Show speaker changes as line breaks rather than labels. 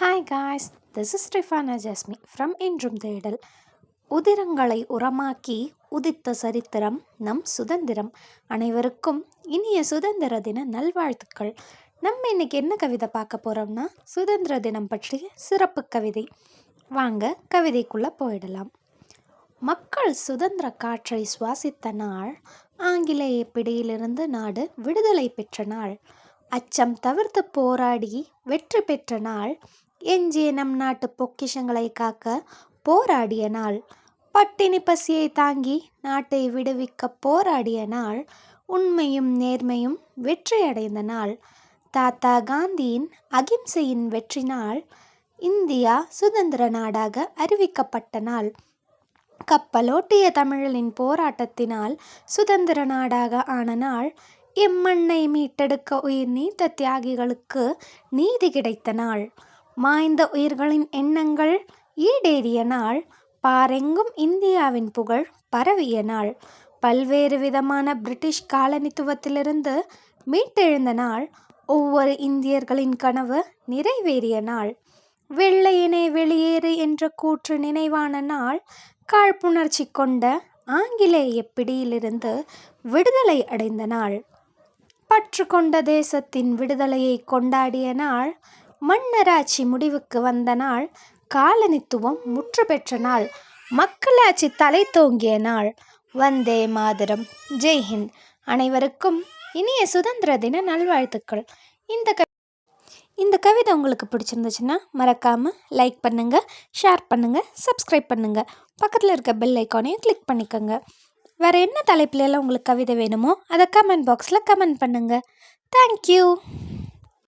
Hi guys this is Stephana Jasmi from என்றும் தேடல் உதிரங்களை உரமாக்கி உதித்த சரித்திரம் நம் சுதந்திரம். அனைவருக்கும் இனிய சுதந்திர தின நல்வாழ்த்துக்கள். நம்ம இன்னைக்கு என்ன கவிதை பார்க்க போகிறோம்னா சுதந்திர தினம் பற்றிய சிறப்பு கவிதை. வாங்க கவிதைக்குள்ளே போயிடலாம். மக்கள் சுதந்திர காற்றை சுவாசித்த நாள் ஆங்கிலேய பிடியிலிருந்து நாடு விடுதலை பெற்ற நாள். அச்சம் தவிர்த்து போராடி வெற்றி பெற்ற நாள் எஞ்சிய நம் நாட்டு பொக்கிஷங்களை காக்க போராடிய நாள். பட்டினி பசியை தாங்கி நாட்டை விடுவிக்க போராடிய நாள். உண்மையும் நேர்மையும் வெற்றியடைந்த நாள். தாத்தா காந்தியின் அகிம்சையின் வெற்றி நாள். இந்தியா சுதந்திர நாடாக அறிவிக்கப்பட்ட நாள். கப்பலோட்டிய தமிழனின் போராட்டத்தினால் சுதந்திர நாடாக ஆன நாள். எம்மண்ணை மீட்டெடுக்க உயிர் நீத்த தியாகிகளுக்கு நீதி கிடைத்த நாள். மாய்ந்த உயிர்களின் எண்ணங்கள் ஈடேறிய நாள் பாரெங்கும் இந்தியாவின் புகழ் பரவிய நாள். பல்வேறு விதமான பிரிட்டிஷ் காலனித்துவத்திலிருந்து மீட்டெழுந்த நாள் ஒவ்வொரு இந்தியர்களின் கனவு நிறைவேறிய நாள். வெள்ளையினை வெளியேறு என்ற கூற்று நினைவான நாள் காழ்ப்புணர்ச்சி கொண்ட ஆங்கிலேய பிடியிலிருந்து விடுதலை அடைந்த நாள். பற்று கொண்ட தேசத்தின் விடுதலையை கொண்டாடிய நாள் மன்னராட்சி முடிவுக்கு வந்த நாள் காலனித்துவம் முற்று பெற்ற நாள் மக்களாட்சி தலை தோங்கிய நாள். வந்தே மாதரம். ஜெய்ஹிந்த் அனைவருக்கும் இனிய சுதந்திர தின நல்வாழ்த்துக்கள். இந்த க இந்த கவிதை உங்களுக்கு பிடிச்சிருந்துச்சுன்னா மறக்காமல் லைக் பண்ணுங்கள் ஷேர் பண்ணுங்கள் சப்ஸ்கிரைப் பண்ணுங்கள் பக்கத்தில் இருக்க பெல் ஐக்கானையும் கிளிக் பண்ணிக்கோங்க. வேறு என்ன தலைப்புல எல்லாம் உங்களுக்கு கவிதை வேணுமோ அதை கமெண்ட் பாக்ஸில் கமெண்ட் பண்ணுங்கள் தேங்க்யூ.